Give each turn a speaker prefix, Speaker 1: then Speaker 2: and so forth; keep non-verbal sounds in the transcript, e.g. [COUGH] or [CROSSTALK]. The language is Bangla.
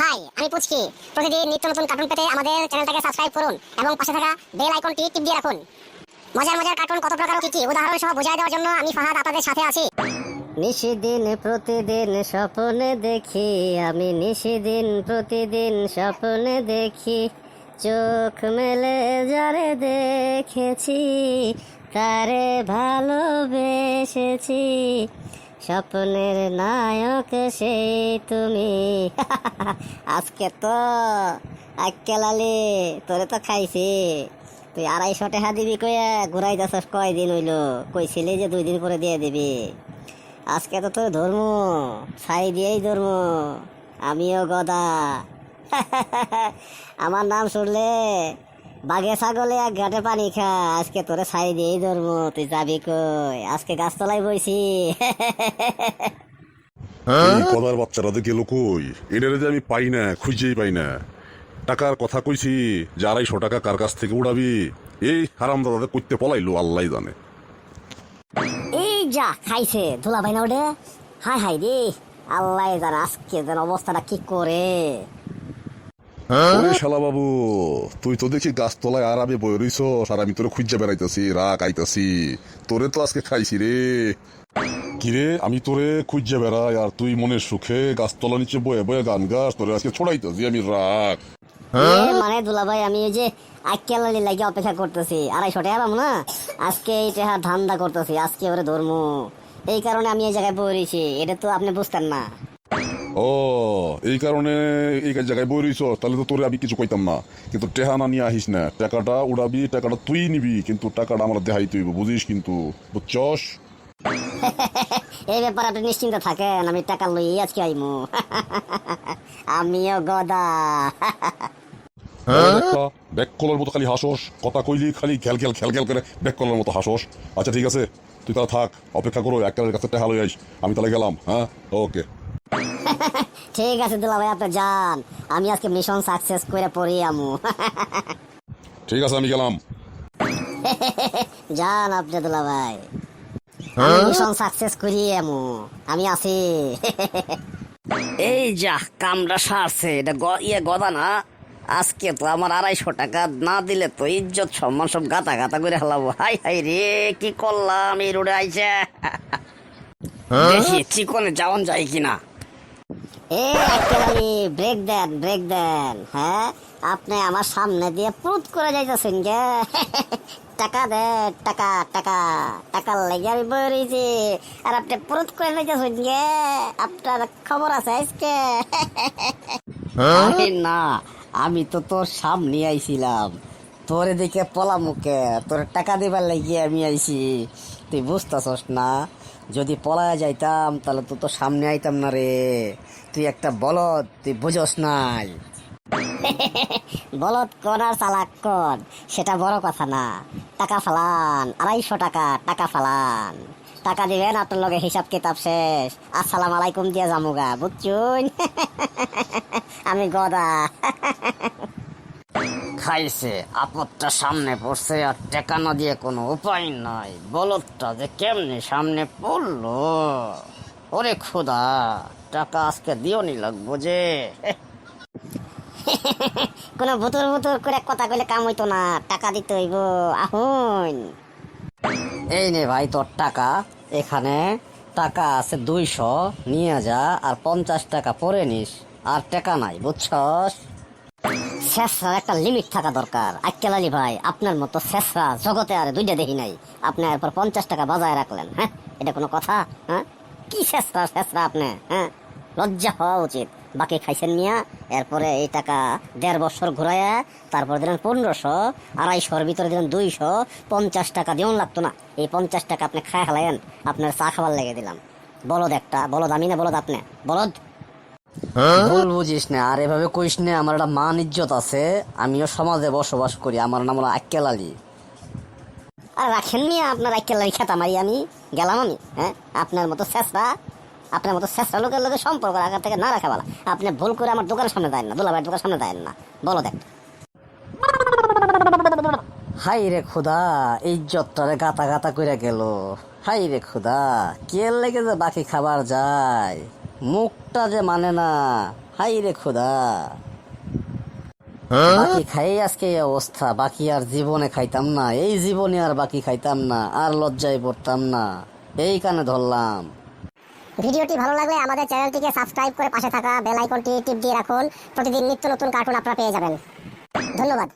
Speaker 1: হাই, আমি পুচকি। প্রতিদিন নিত্য নতুন কার্টুন পেতে আমাদের চ্যানেলটাকে সাবস্ক্রাইব করুন এবং পাশে থাকা বেল আইকনটি টিপ দিয়ে রাখুন। মজার মজার কার্টুন কত প্রকার কি কি উদাহরণ সহ বোঝাই দেওয়ার জন্য আমি ফাহাদ আপনাদের সাথে আছি।
Speaker 2: নিশিদিন প্রতিদিন স্বপ্নে দেখি, আমি নিশিদিন প্রতিদিন স্বপ্নে দেখি। চোখ মেলে যারে দেখেছি, তারে ভালোবেসেছি। স্বপ্নের নায়ক সেই তুমি। [LAUGHS] আজকে তো আক্কেলালি তোরে তো খাইছি। তুই আড়াইশো টাকা দিবি কয়ে ঘুরাই যাচ্ছ কয়দিন হইল? কইছিলি যে দুই দিন পরে দিয়ে দিবি। আজকে তো তোর ধর্ম, ছাই দিয়েই ধর্ম। আমিও গদা। [LAUGHS] আমার নাম শুনলে বাঘে ছাগলে এক ঘাটে পানি খা আজকে তোরে ছাই দিয়েই ধর্ম তুই যাবি কই? আজকে গাছতলায় বইছি।
Speaker 3: এই কদার বাচ্চারা যে গেল কই? এটারে যে আমি পাই না খুঁজেই পাই না। টাকার কথা কইছি যে আড়াইশো টাকা কার কাছ থেকে উড়াবি? এই হারাম দাদা করতে পলাইলো আল্লাহ জানে।
Speaker 2: এই যা খাইছে। ধুলা ভাই না ওডে হাই হাই রে। আল্লাহ জানে আজকে যেন অবস্থাটা কি করে?
Speaker 3: ওরে শালা বাবু তুই তো দেখি গাছতলায় আরামে বই রইছ আর আমি তোরে খুঁজে বেড়াইতেছি রাগ আইতাছি। তোরে তো আজকে খাইছি রে। কিরে? আমি তোরে খুঁজে বেড়াই আর তুই মনের সুখে গাছতলা নিচে বয়ে বয়ে গান গাছ তোরে আজকে ছড়াইতেছি আমি রাগ।
Speaker 2: মানে দুলা ভাই আমি ওই যে আক্কেলালি লাগে অপেক্ষা করতেছি আড়াইশো টাকা পাবো না? আজকে এই টাকা ধান্দা করতেছি আজকে ওরে ধর্ম। এই কারণে আমি এই জায়গায় পড়েছি এটা তো আপনি বুঝতেন না।
Speaker 3: ও এই কারণে এই জায়গায় বই রইছ তাহলে তো তোরে আমি কিছু কইতাম না। কিন্তু টেহা না নিয়ে আহিস না টাকাটা উড়াবি টাকাটা তুই নিবি কিন্তু টাকাটা আমরা দেখাই তুই বুঝিস কিন্তু বুঝছস? [LAUGHS]
Speaker 2: এই ব্যাপারে আপনি নিশ্চিন্ত থাকেন আমি টাকা লই আজকে আইমু। [LAUGHS] আমিও গদা। [LAUGHS]
Speaker 3: ব্যাক কলার মতো খালি হাসোস কথা কইলি খালি খেল খেল খেল খেল করে ব্যাক কলার মতো হাসোস। আচ্ছা ঠিক আছে তুই তাহলে থাক অপেক্ষা করো একটার কাছে টেহা লই আইস আমি তাহলে গেলাম হ্যাঁ? ওকে।
Speaker 2: ঠিক আছে দুলা ভাই আপনি যান। আমি আজকে মিশন সাকসেস করে পড়ি আমু।
Speaker 3: ঠিক আছে আমি গেলাম। [LAUGHS]
Speaker 2: যান আপনি দুলা ভাই আমি মিশন সাকসেস করি আমু। আমি আছি।
Speaker 4: এই যা কামটা সারছে। এটা গ- ইয়ে গদা না। আজকে তো আমার আড়াইশো টাকা না দিলে তো ইজ্জত সম্মান সব গাতা গাতা করে হেলাবো। হাই হাই রে কি করলাম? এই রোডে আইসে দেখি চিকনে যাওন যায় কিনা।
Speaker 2: এ একেবারে ব্রেক দেন ব্রেক দেন হ্যাঁ? আপনি আমার সামনে দিয়ে প্রুত করে যাইতেছেন গে। [LAUGHS] টাকা দেন টাকা টাকা টাকার লেগে আমি বই রয়েছি আর আপনি প্রুত করে যাইতেছেন গে। আপনার খবর আছে আজকে? [LAUGHS]
Speaker 4: আরে না আমি তো তোর সামনে আইছিলাম। তোর এদিকে পলা মুখে তোর টাকা দিবার লাগিয়ে আমি আইছি। তুই বুঝতেছস না? যদি পলায় যাইতাম, তাহলে তো তোর সামনে আইতাম না রে। তুই একটা বলদ, তুই বুঝস নাই। [LAUGHS]
Speaker 2: বলদ কোন আর চালাক কোন? সেটা বড় কথা না। টাকা ফালান, আড়াইশো টাকা টাকা ফালান। টাকা দিবেন, আপনার লগে হিসাব কিতাব শেষ। আসসালাম আলাইকুম দিয়ে জামুগা, বুঝছুন? [LAUGHS] আমি গদা। [LAUGHS]
Speaker 4: খাইছে। আপদটা সামনে পড়ছে আর টেকা না দিয়ে কোনো উপায় নাই। বলদটা যে কেমনি সামনে পড়ল? ওরে খোদা টাকা আজকে দিও নি লাগবো যে। [LAUGHS]
Speaker 2: কোনো ভুতুর ভুতুর করে কথা কইলে কাম হইতো না টাকা দিতে হইব আহুন।
Speaker 4: এই নে ভাই তোর টাকা এখানে টাকা আছে দুইশো নিয়ে যা আর পঞ্চাশ টাকা পরে নিস আর টাকা নাই বুঝছস?
Speaker 2: শেষরার একটা লিমিট থাকা দরকার। আক্কেলালি ভাই, আপনার মতো শেষরা জগতে আর দুইটা দেখি নাই। আপনি এরপর পঞ্চাশ টাকা বাজায় রাখলেন হ্যাঁ? এটা কোনো কথা হ্যাঁ? কি শেষরা শেষরা আপনি হ্যাঁ? লজ্জা হওয়া উচিত। বাকি খাইছেন মিয়া, এরপরে এই টাকা দেড় বছর ঘুরাইয়া তারপর দিলেন পনেরোশো, আড়াইশোর ভিতরে দিলেন দুইশো, পঞ্চাশ টাকা দিও লাগতো না। এই পঞ্চাশ টাকা আপনি খায় হালাইন আপনার চা খাবার লেগে দিলাম। বলদ একটা, বলদ আমি না বলদ আপনি? বলদ?
Speaker 4: ভুল বুঝিস না আর এভাবে কইস না আমার একটা মান ইজ্জত আছে আমিও সমাজে বসবাস করি আমার নাম হলো আক্কেল আলী।
Speaker 2: আর রাখেন মিয়া আপনার একেলাই খেতা মারি আমি গেলাম আমি হ্যাঁ? আপনার মতো শেষরা আপনার মতো শেষরা লোকের লোকের সম্পর্ক রাখার থেকে না রাখা ভালো। আপনি ভুল করে আমার দোকানের সামনে দেন না দুলাভাইয়ের দোকানের সামনে দেন না বলো দেখ।
Speaker 4: হাই রে খুদা ইজ্জতটারে গাতা গাতা করে গেল। হাই রে খুদা কে লেগে যে বাকি খাবার যায়? মুখটা যে মানে না। হাই রে খোদা। বাকি খাই আজকে এই অবস্থা বাকি আর জীবনে খাইতাম না। এই জীবনে আর বাকি খাইতাম না আর লজ্জায় পড়তাম না। এই কানে ধরলাম।
Speaker 1: ভিডিওটি ভালো লাগলে আমাদের চ্যানেলটিকে সাবস্ক্রাইব করে পাশে থাকা বেল আইকনটি টিপ দিয়ে রাখুন। প্রতিদিন নিত্য নতুন কার্টুন আপনারা পেয়ে যাবেন। ধন্যবাদ।